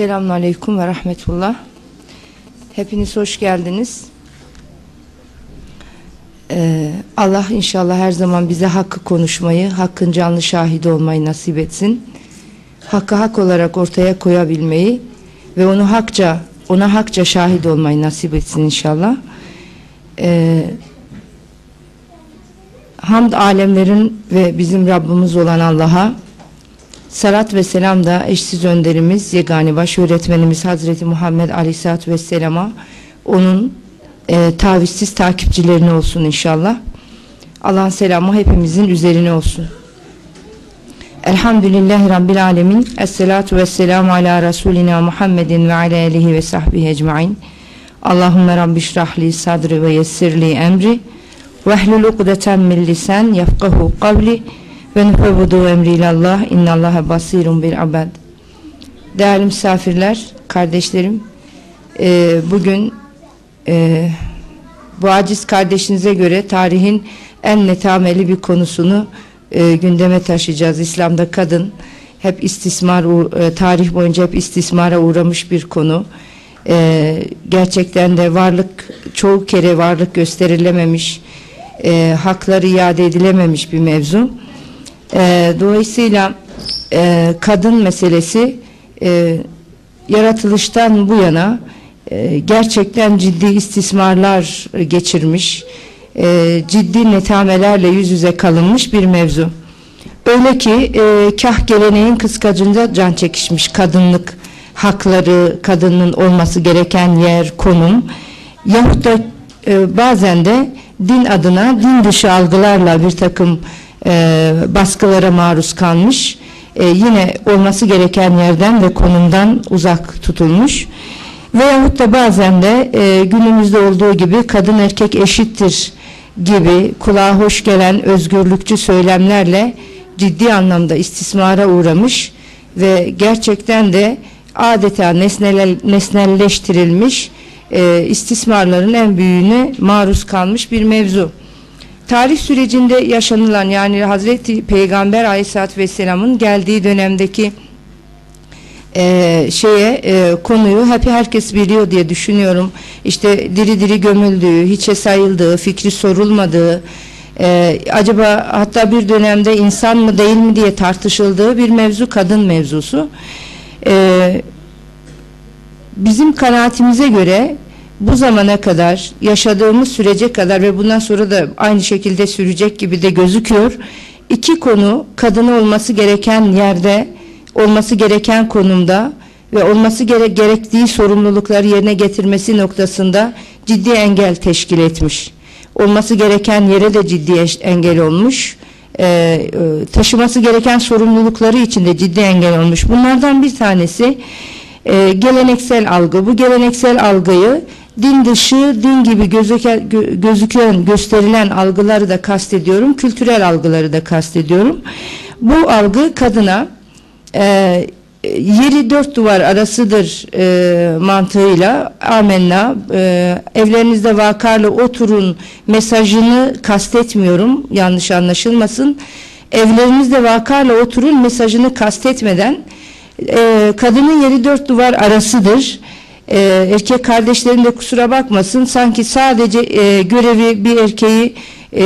Selamun Aleyküm ve Rahmetullah. Hepiniz hoş geldiniz. Ee, Allah inşallah her zaman bize hakkı konuşmayı, hakkın canlı şahidi olmayı nasip etsin. Hakkı hak olarak ortaya koyabilmeyi ve onu hakça, ona hakça şahit olmayı nasip etsin inşallah. Ee, hamd alemlerin ve bizim Rabbimiz olan Allah'a Salat ve selam da eşsiz önderimiz, yegani baş öğretmenimiz Hazreti Muhammed Aleyhisselatü Vesselam'a onun e, tavizsiz takipçilerine olsun inşallah. Allah'ın selamı hepimizin üzerine olsun. Elhamdülillahi Rabbil Alemin. Esselatu vesselamu ala Resulina Muhammedin ve ala alihi ve sahbihi ecmain. Allahümme Rabbi şrahli sadri ve yessirli emri. Ve ehlul ukdeten min lisan yefkahu kavli. Ve nufevudu emri ilallah innallaha basirun bil abad. Değerli misafirler, kardeşlerim, e, bugün e, bu aciz kardeşinize göre tarihin en netameli bir konusunu e, gündeme taşıyacağız. İslam'da kadın hep istismar, e, tarih boyunca hep istismara uğramış bir konu. E, gerçekten de varlık, çoğu kere varlık gösterilememiş, e, hakları iade edilememiş bir mevzu. E, dolayısıyla e, kadın meselesi e, yaratılıştan bu yana e, gerçekten ciddi istismarlar geçirmiş, e, ciddi netamelerle yüz yüze kalınmış bir mevzu. Öyle ki e, kah geleneğin kıskacında can çekişmiş kadınlık hakları, kadının olması gereken yer, konum yahut da e, bazen de din adına din dışı algılarla bir takım e, baskılara maruz kalmış. E, yine olması gereken yerden ve konumdan uzak tutulmuş. Veyahut da bazen de e, günümüzde olduğu gibi kadın erkek eşittir gibi kulağa hoş gelen özgürlükçü söylemlerle ciddi anlamda istismara uğramış ve gerçekten de adeta nesnel, nesnelleştirilmiş e, istismarların en büyüğüne maruz kalmış bir mevzu tarih sürecinde yaşanılan yani Hazreti Peygamber Aleyhisselatü Vesselam'ın geldiği dönemdeki e, şeye e, konuyu hep herkes biliyor diye düşünüyorum. İşte diri diri gömüldüğü, hiçe sayıldığı, fikri sorulmadığı, e, acaba hatta bir dönemde insan mı değil mi diye tartışıldığı bir mevzu kadın mevzusu. E, bizim kanaatimize göre bu zamana kadar yaşadığımız sürece kadar ve bundan sonra da aynı şekilde sürecek gibi de gözüküyor. İki konu kadını olması gereken yerde, olması gereken konumda ve olması gere gerektiği sorumlulukları yerine getirmesi noktasında ciddi engel teşkil etmiş. Olması gereken yere de ciddi engel olmuş. Ee, taşıması gereken sorumlulukları için de ciddi engel olmuş. Bunlardan bir tanesi e, geleneksel algı. Bu geleneksel algıyı din dışı, din gibi gözüken, gözüken, gösterilen algıları da kastediyorum, kültürel algıları da kastediyorum. Bu algı kadına e, yeri dört duvar arasıdır e, mantığıyla amenna e, evlerinizde vakarla oturun mesajını kastetmiyorum yanlış anlaşılmasın. Evlerinizde vakarla oturun mesajını kastetmeden e, kadının yeri dört duvar arasıdır e, erkek kardeşlerim de kusura bakmasın. Sanki sadece e, görevi bir erkeği e,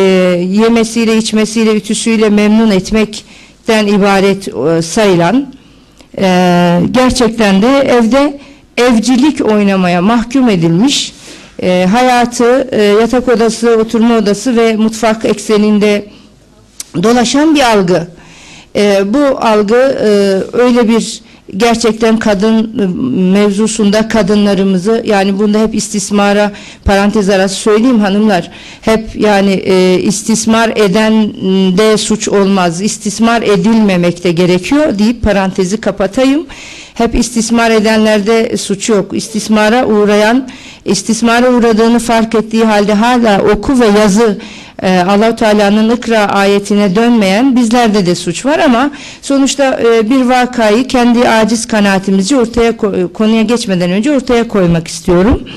yemesiyle içmesiyle ütüsüyle memnun etmekten ibaret e, sayılan e, gerçekten de evde evcilik oynamaya mahkum edilmiş e, hayatı e, yatak odası oturma odası ve mutfak ekseninde dolaşan bir algı. E, bu algı e, öyle bir gerçekten kadın ıı, mevzusunda kadınlarımızı yani bunda hep istismara parantez arası söyleyeyim hanımlar. Hep yani e, istismar eden de suç olmaz. İstismar edilmemek de gerekiyor deyip parantezi kapatayım hep istismar edenlerde suç yok istismara uğrayan istismara uğradığını fark ettiği halde hala oku ve yazı e, allah Teala'nın ikra ayetine dönmeyen bizlerde de suç var ama sonuçta e, bir vakayı kendi aciz kanaatimizi ortaya konuya geçmeden önce ortaya koymak istiyorum.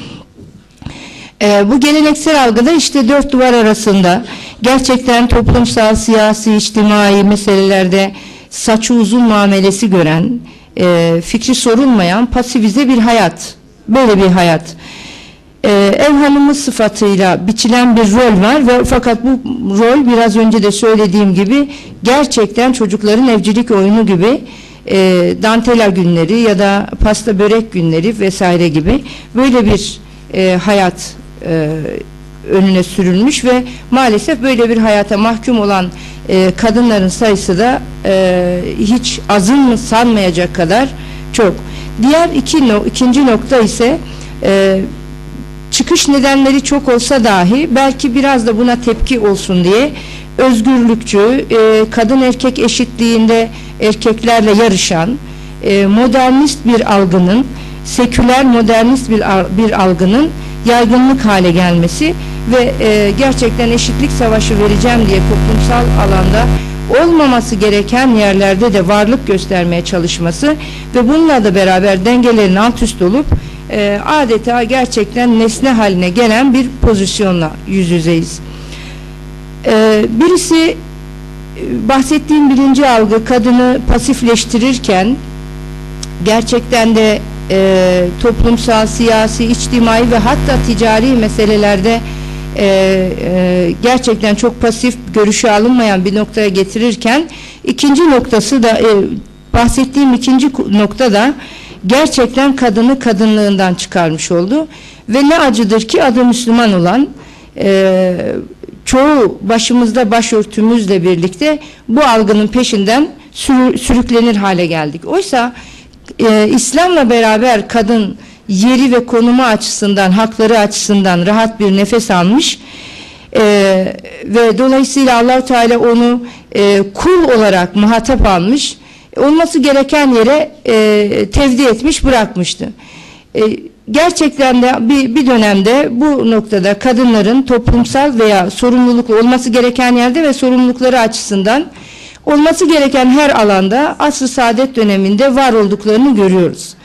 E, bu geleneksel algıda işte dört duvar arasında gerçekten toplumsal, siyasi, içtimai meselelerde saçı uzun muamelesi gören, e, fikri sorulmayan pasifize bir hayat. Böyle bir hayat. E, ev hanımı sıfatıyla biçilen bir rol var ve fakat bu rol biraz önce de söylediğim gibi gerçekten çocukların evcilik oyunu gibi e, dantela günleri ya da pasta börek günleri vesaire gibi böyle bir e, hayat e, önüne sürülmüş ve maalesef böyle bir hayata mahkum olan e, kadınların sayısı da e, hiç azın mı sanmayacak kadar çok. Diğer iki no, ikinci nokta ise e, çıkış nedenleri çok olsa dahi belki biraz da buna tepki olsun diye özgürlükçü, e, kadın erkek eşitliğinde erkeklerle yarışan, e, modernist bir algının, seküler modernist bir, bir algının yaygınlık hale gelmesi ve e, gerçekten eşitlik savaşı vereceğim diye toplumsal alanda olmaması gereken yerlerde de varlık göstermeye çalışması ve bununla da beraber dengelerin alt üst olup e, adeta gerçekten nesne haline gelen bir pozisyonla yüz yüzeyiz. E, birisi e, bahsettiğim birinci algı kadını pasifleştirirken gerçekten de e, toplumsal, siyasi, içtimai ve hatta ticari meselelerde e, e, gerçekten çok pasif görüşü alınmayan bir noktaya getirirken ikinci noktası da e, bahsettiğim ikinci nokta da gerçekten kadını kadınlığından çıkarmış oldu ve ne acıdır ki adı Müslüman olan e, çoğu başımızda başörtümüzle birlikte bu algının peşinden sürü, sürüklenir hale geldik. Oysa e, İslam'la beraber kadın yeri ve konumu açısından, hakları açısından rahat bir nefes almış e, ve dolayısıyla allah Teala onu e, kul olarak muhatap almış, olması gereken yere e, tevdi etmiş, bırakmıştı. E, gerçekten de bir, bir dönemde bu noktada kadınların toplumsal veya sorumluluklu olması gereken yerde ve sorumlulukları açısından olması gereken her alanda asr-ı saadet döneminde var olduklarını görüyoruz.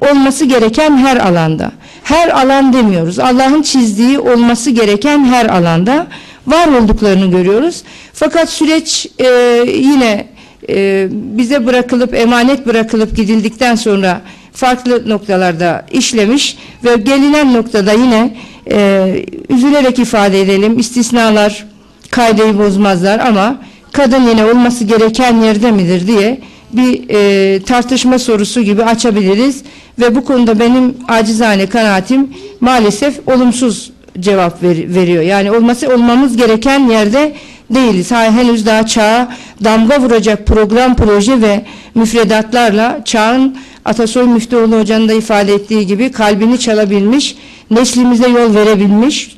Olması gereken her alanda. Her alan demiyoruz. Allah'ın çizdiği olması gereken her alanda var olduklarını görüyoruz. Fakat süreç e, yine e, bize bırakılıp emanet bırakılıp gidildikten sonra farklı noktalarda işlemiş ve gelinen noktada yine e, üzülerek ifade edelim istisnalar kaydeyi bozmazlar ama kadın yine olması gereken yerde midir diye bir e, tartışma sorusu gibi açabiliriz ve bu konuda benim acizane kanaatim maalesef olumsuz cevap ver, veriyor. Yani olması olmamız gereken yerde değiliz. Ha, henüz daha çağa damga vuracak program, proje ve müfredatlarla çağın Atasoy Müftüoğlu Hoca'nın da ifade ettiği gibi kalbini çalabilmiş, neslimize yol verebilmiş,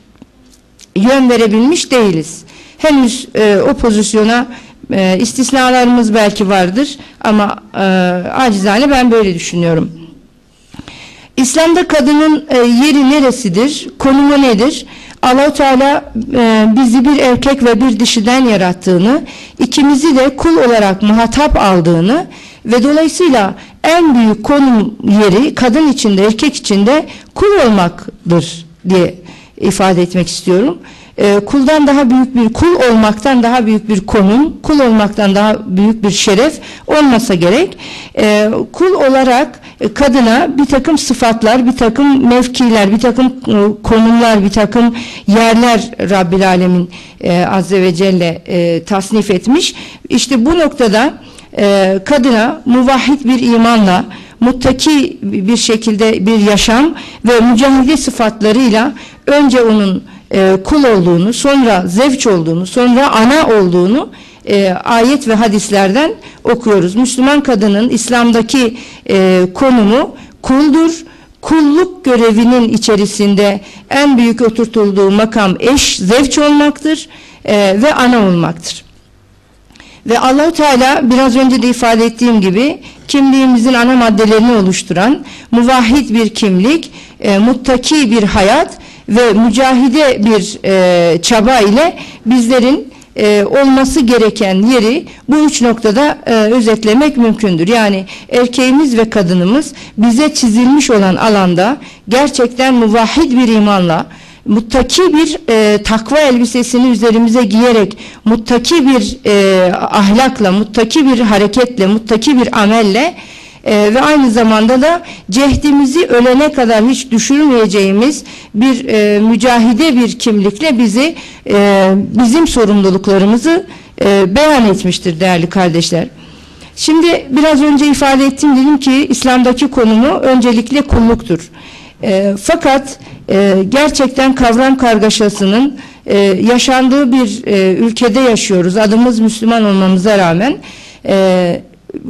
yön verebilmiş değiliz. Henüz e, o pozisyona e, istisnalarımız belki vardır ama e, acizane ben böyle düşünüyorum. İslam'da kadının e, yeri neresidir, konumu nedir? Allahu Teala e, bizi bir erkek ve bir dişiden yarattığını, ikimizi de kul olarak muhatap aldığını ve dolayısıyla en büyük konum yeri kadın içinde, erkek içinde kul olmaktır diye ifade etmek istiyorum e, kuldan daha büyük bir kul olmaktan daha büyük bir konum, kul olmaktan daha büyük bir şeref olmasa gerek. E, kul olarak e, kadına bir takım sıfatlar, bir takım mevkiler, bir takım e, konumlar, bir takım yerler Rabbil Alemin e, Azze ve Celle e, tasnif etmiş. İşte bu noktada e, kadına muvahhid bir imanla, muttaki bir şekilde bir yaşam ve mücahide sıfatlarıyla önce onun e, kul olduğunu, sonra zevç olduğunu, sonra ana olduğunu e, ayet ve hadislerden okuyoruz. Müslüman kadının İslam'daki e, konumu kuldur. Kulluk görevinin içerisinde en büyük oturtulduğu makam eş, zevç olmaktır e, ve ana olmaktır. Ve Allahu Teala biraz önce de ifade ettiğim gibi kimliğimizin ana maddelerini oluşturan muvahhid bir kimlik, e, muttaki bir hayat ve mücahide bir e, çaba ile bizlerin e, olması gereken yeri bu üç noktada e, özetlemek mümkündür. Yani erkeğimiz ve kadınımız bize çizilmiş olan alanda gerçekten muvahhid bir imanla muttaki bir e, takva elbisesini üzerimize giyerek muttaki bir e, ahlakla, muttaki bir hareketle, muttaki bir amelle e, ve aynı zamanda da cehdimizi ölene kadar hiç düşürmeyeceğimiz bir e, mücahide bir kimlikle bizi e, bizim sorumluluklarımızı e, beyan etmiştir değerli kardeşler. Şimdi biraz önce ifade ettim dedim ki İslam'daki konumu öncelikle kulluktur. E, fakat e, gerçekten kavram kargaşasının e, yaşandığı bir e, ülkede yaşıyoruz. Adımız Müslüman olmamıza rağmen e,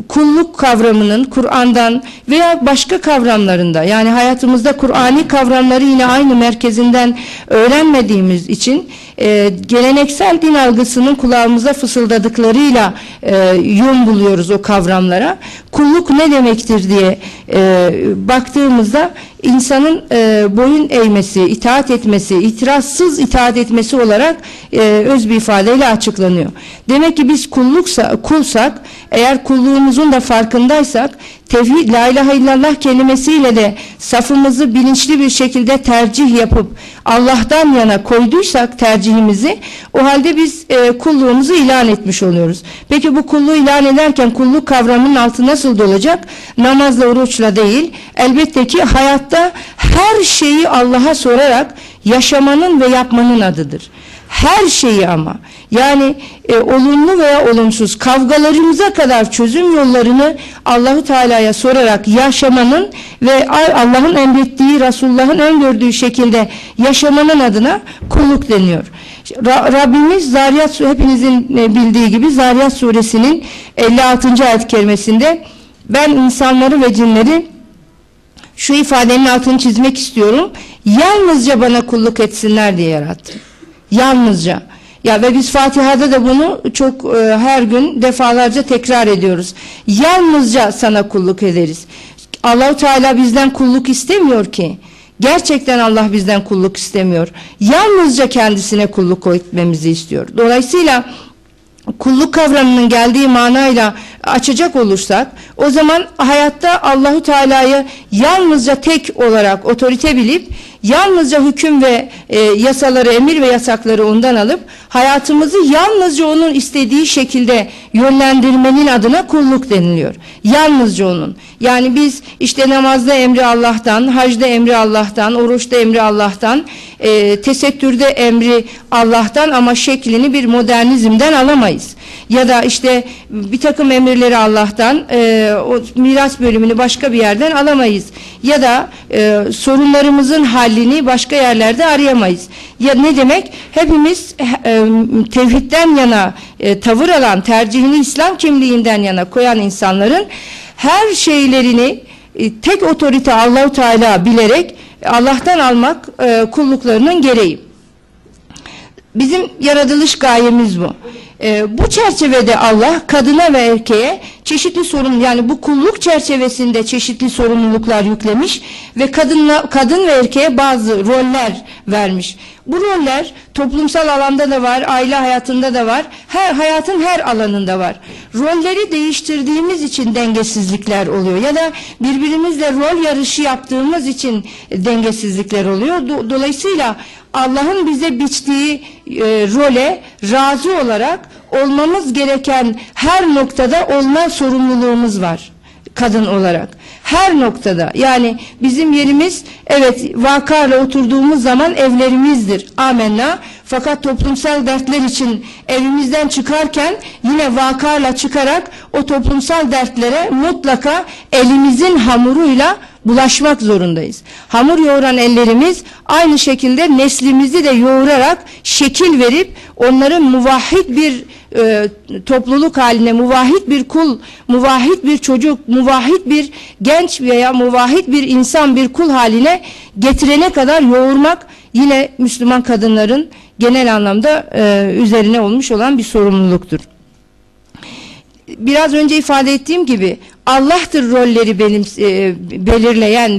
kulluk kavramının Kur'an'dan veya başka kavramlarında yani hayatımızda Kur'ani kavramları yine aynı merkezinden öğrenmediğimiz için e, geleneksel din algısının kulağımıza fısıldadıklarıyla e, yön buluyoruz o kavramlara. Kulluk ne demektir diye e, baktığımızda insanın e, boyun eğmesi, itaat etmesi, itirazsız itaat etmesi olarak e, öz bir ifadeyle açıklanıyor. Demek ki biz kulluksa, kulsak, eğer kulluğumuzun da farkındaysak, tevhid, la ilahe illallah kelimesiyle de safımızı bilinçli bir şekilde tercih yapıp Allah'tan yana koyduysak tercihimizi, o halde biz e, kulluğumuzu ilan etmiş oluyoruz. Peki bu kulluğu ilan ederken kulluk kavramının altı nasıl dolacak? Namazla, oruçla değil, elbette ki hayatta her şeyi Allah'a sorarak yaşamanın ve yapmanın adıdır. Her şeyi ama yani e, olumlu veya olumsuz kavgalarımıza kadar çözüm yollarını Allahu Teala'ya sorarak yaşamanın ve Allah'ın emrettiği, Resulullah'ın öngördüğü şekilde yaşamanın adına kulluk deniyor. Rabbimiz Zariyat hepinizin e, bildiği gibi Zariyat suresinin 56. ayet kerimesinde ben insanları ve cinleri şu ifadenin altını çizmek istiyorum. Yalnızca bana kulluk etsinler diye yarattım. Yalnızca. Ya ve biz Fatiha'da da bunu çok e, her gün defalarca tekrar ediyoruz. Yalnızca sana kulluk ederiz. Allahu Teala bizden kulluk istemiyor ki. Gerçekten Allah bizden kulluk istemiyor. Yalnızca kendisine kulluk etmemizi istiyor. Dolayısıyla kulluk kavramının geldiği manayla açacak olursak o zaman hayatta Allahu Teala'yı yalnızca tek olarak otorite bilip yalnızca hüküm ve e, yasaları, emir ve yasakları ondan alıp hayatımızı yalnızca onun istediği şekilde yönlendirmenin adına kulluk deniliyor. Yalnızca onun. Yani biz işte namazda emri Allah'tan, hacda emri Allah'tan, oruçta emri Allah'tan, e, tesettürde emri Allah'tan ama şeklini bir modernizmden alamayız. Ya da işte bir takım emirleri Allah'tan, e, o miras bölümünü başka bir yerden alamayız. Ya da e, sorunlarımızın halini başka yerlerde arayamayız. Ya ne demek? Hepimiz e, tevhidden yana e, tavır alan, tercihini İslam kimliğinden yana koyan insanların her şeylerini e, tek otorite Allahu Teala bilerek Allah'tan almak e, kulluklarının gereği. Bizim yaratılış gayemiz bu. E, bu çerçevede Allah kadına ve erkeğe çeşitli sorun yani bu kulluk çerçevesinde çeşitli sorumluluklar yüklemiş ve kadınla kadın ve erkeğe bazı roller vermiş. Bu roller toplumsal alanda da var, aile hayatında da var, her hayatın her alanında var. Rolleri değiştirdiğimiz için dengesizlikler oluyor ya da birbirimizle rol yarışı yaptığımız için dengesizlikler oluyor. Dolayısıyla Allah'ın bize biçtiği e, role razı olarak olmamız gereken her noktada olma sorumluluğumuz var kadın olarak. Her noktada yani bizim yerimiz evet vakarla oturduğumuz zaman evlerimizdir. Amenna. Fakat toplumsal dertler için evimizden çıkarken yine vakarla çıkarak o toplumsal dertlere mutlaka elimizin hamuruyla bulaşmak zorundayız. Hamur yoğuran ellerimiz aynı şekilde neslimizi de yoğurarak şekil verip onların muvahhid bir e, topluluk haline muvahhid bir kul, muvahhid bir çocuk, muvahhid bir genç veya muvahhid bir insan bir kul haline getirene kadar yoğurmak yine Müslüman kadınların genel anlamda e, üzerine olmuş olan bir sorumluluktur. Biraz önce ifade ettiğim gibi Allah'tır rolleri benim e, belirleyen